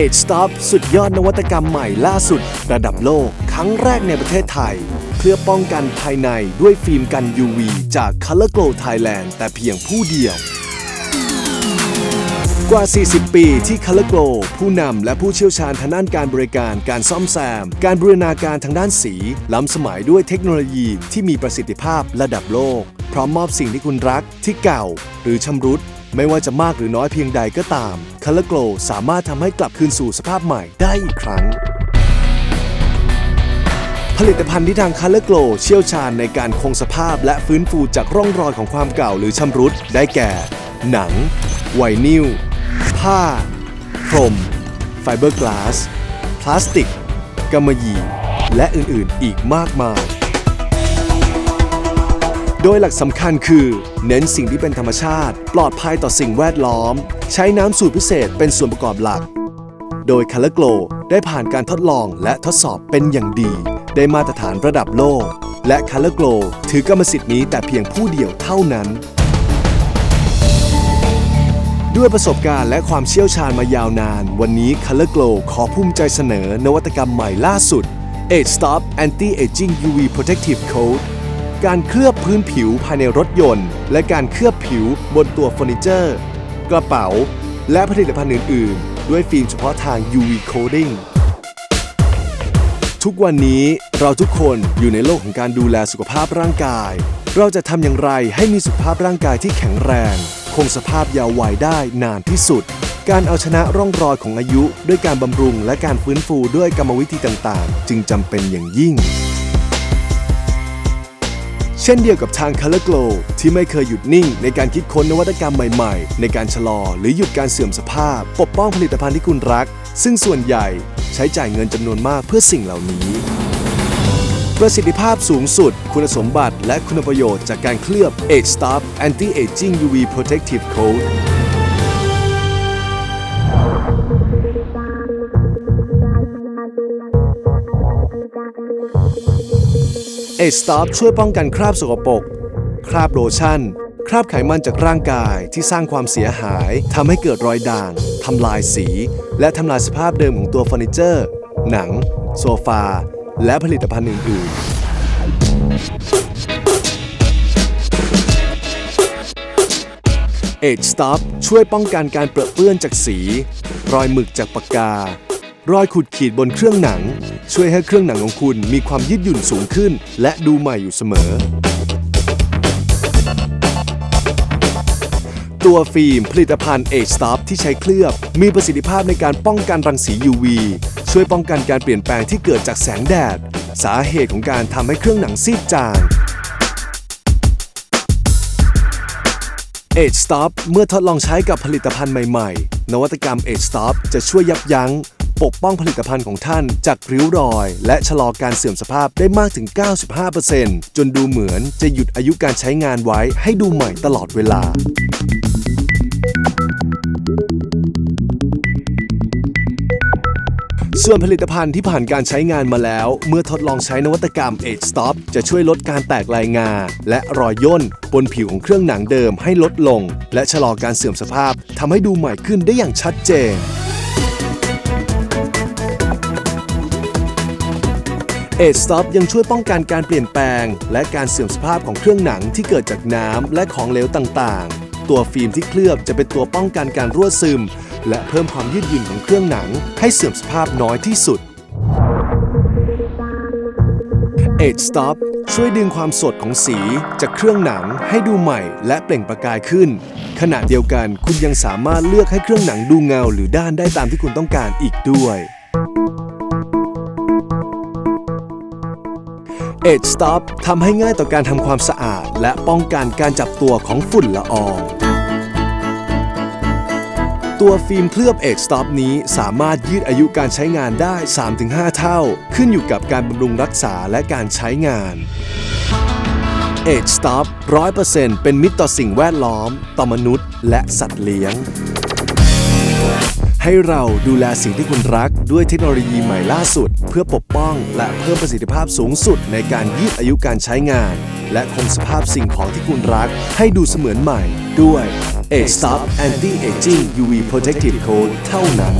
Age Stop สุดยอดนวัตกรรมใหม่ล่าสุด ระดับโลก ครั้งแรกในประเทศไทย เพื่อป้องกันภายในด้วยฟิล์มกัน UV จาก Color Glow Thailand แต่เพียงผู้เดียว กว่า 40 ปีที่ Color Glow ผู้นำและผู้เชี่ยวชาญทางด้านการบริการการซ่อมแซม การบูรณาการทางด้านสี ล้ำสมัยด้วยเทคโนโลยีที่มีประสิทธิภาพระดับโลก พร้อมมอบสิ่งที่คุณรักที่เก่า หรือชำรุด ไม่ว่าจะมากหรือน้อยเพียงใดก็ตาม Color Glow สามารถทำให้กลับคืนสู่สภาพใหม่ได้อีกครั้ง ผลิตภัณฑ์ที่ทาง Color Glow เชี่ยวชาญในการคงสภาพและฟื้นฟูจากร่องรอยของความเก่าหรือชำรุด ได้แก่ หนัง ไวนิลผ้า พรม ไฟเบอร์กลาส พลาสติกกำมะหยี่ และอื่นๆ อีกมากมาย โดยหลักสำคัญคือ เน้นสิ่งที่เป็นธรรมชาติ ปลอดภัยต่อสิ่งแวดล้อม ใช้น้ำสูตรพิเศษเป็นส่วนประกอบหลัก โดย Color Glow ได้ผ่านการทดลองและทดสอบเป็นอย่างดี ได้มาตรฐานระดับโลก และ Color Glow ถือกรรมสิทธิ์นี้แต่เพียงผู้เดียวเท่านั้น ด้วยประสบการณ์และความเชี่ยวชาญมายาวนาน วันนี้ Color Glow ขอภูมิใจเสนอนวัตกรรมใหม่ล่าสุด Age Stop Anti Aging UV Protective Coat การเคลือบพื้นผิวภายในรถยนต์ และการเคลือบผิวบนตัวเฟอร์นิเจอร์ กระเป๋า และผลิตภัณฑ์อื่น ๆ ด้วยฟิล์มเฉพาะทาง UV Coating ทุกวันนี้เราทุกคนอยู่ในโลกของการดูแลสุขภาพร่างกาย เราจะทำอย่างไรให้มีสุขภาพร่างกายที่แข็งแรง คงสภาพยาววัยได้นานที่สุด การเอาชนะร่องรอยของอายุ ด้วยการบำรุงและการฟื้นฟูด้วยกรรมวิธีต่าง ๆ จึงจำเป็นอย่างยิ่ง เช่นเดียวกับทาง Color Glow ที่ไม่เคยหยุดนิ่งในการคิดค้นนวัตกรรมใหม่ๆ ในการชะลอหรือหยุดการเสื่อมสภาพ ปกป้องผลิตภัณฑ์ที่คุณรัก ซึ่งส่วนใหญ่ใช้จ่ายเงินจำนวนมากเพื่อสิ่งเหล่านี้ ประสิทธิภาพสูงสุด คุณสมบัติและคุณประโยชน์จากการเคลือบ Age Stop Anti Aging UV Protective Coat Age Stop ช่วยป้องกันคราบสกปรกคราบโลชั่น คราบไขมันจากร่างกายที่สร้างความเสียหายทำให้เกิดรอยด่างทำลายสี และทำลายสภาพเดิมของตัวเฟอร์นิเจอร์ หนัง โซฟา และผลิตภัณฑ์อื่นๆ Age Stop ช่วยป้องกันการเปรอะเปื้อนจากสี รอยหมึกจากปากกา รอยขูดขีดบนเครื่องหนัง ช่วยให้เครื่องหนังของคุณมีความยืดหยุ่นสูงขึ้น และดูใหม่อยู่เสมอ ตัวฟิล์มผลิตภัณฑ์ Age Stop ที่ใช้เคลือบ มีประสิทธิภาพในการป้องกันรังสี UV ช่วยป้องกันการเปลี่ยนแปลงที่เกิดจากแสงแดด สาเหตุของการทำให้เครื่องหนังซีดจาง Age Stop เมื่อทดลองใช้กับผลิตภัณฑ์ใหม่ ๆ นวัตกรรม Age Stop จะช่วยยับยั้ง ปกป้องผลิตภัณฑ์ของท่านจากริ้วรอย และชะลอการเสื่อมสภาพได้มากถึง 95%จนดูเหมือนจะหยุดอายุการใช้งานไว้ให้ดูใหม่ตลอดเวลาส่วนผลิตภัณฑ์ที่ผ่านการใช้งานมาแล้ว เมื่อทดลองใช้นวัตกรรม Age Stop จะช่วยลดการแตกลายงา และรอยย่น บนผิวของเครื่องหนังเดิมให้ลดลง และชะลอการเสื่อมสภาพทำให้ดูใหม่ขึ้นได้อย่างชัดเจน Age Stop ยังช่วยป้องกันการเปลี่ยนแปลง และการเสื่อมสภาพของเครื่องหนังที่เกิดจากน้ำและของเหลวต่างๆ ตัวฟิล์มที่เคลือบจะเป็นตัวป้องกันการรั่วซึม และเพิ่มความยืดหยุ่นของเครื่องหนัง ให้เสื่อมสภาพน้อยที่สุด Age Stop ช่วยดึงความสดของสีจากเครื่องหนังให้ดูใหม่และเปล่งประกายขึ้น ขณะเดียวกันคุณยังสามารถเลือกให้เครื่องหนังดูเงาหรือด้านได้ตามที่คุณต้องการอีกด้วย Age Stop ทำให้ง่ายต่อการทำความสะอาด และป้องกันการจับตัวของฝุ่นละออง ตัวฟิล์มเคลือบ Age Stop นี้สามารถยืดอายุการใช้งานได้ 3-5 เท่า ขึ้นอยู่กับการบำรุงรักษาและการใช้งาน Age Stop 100%เป็นมิตรต่อสิ่งแวดล้อม ต่อมนุษย์ และสัตว์เลี้ยง ให้เราดูแลสิ่งที่คุณรักด้วยเทคโนโลยีใหม่ล่าสุด เพื่อปกป้องและเพิ่มประสิทธิภาพสูงสุดในการยืดอายุการใช้งาน และคงสภาพสิ่งของที่คุณรัก ให้ดูเสมือนใหม่ด้วย Age Stop Anti Aging UV Protective Coat เท่านั้น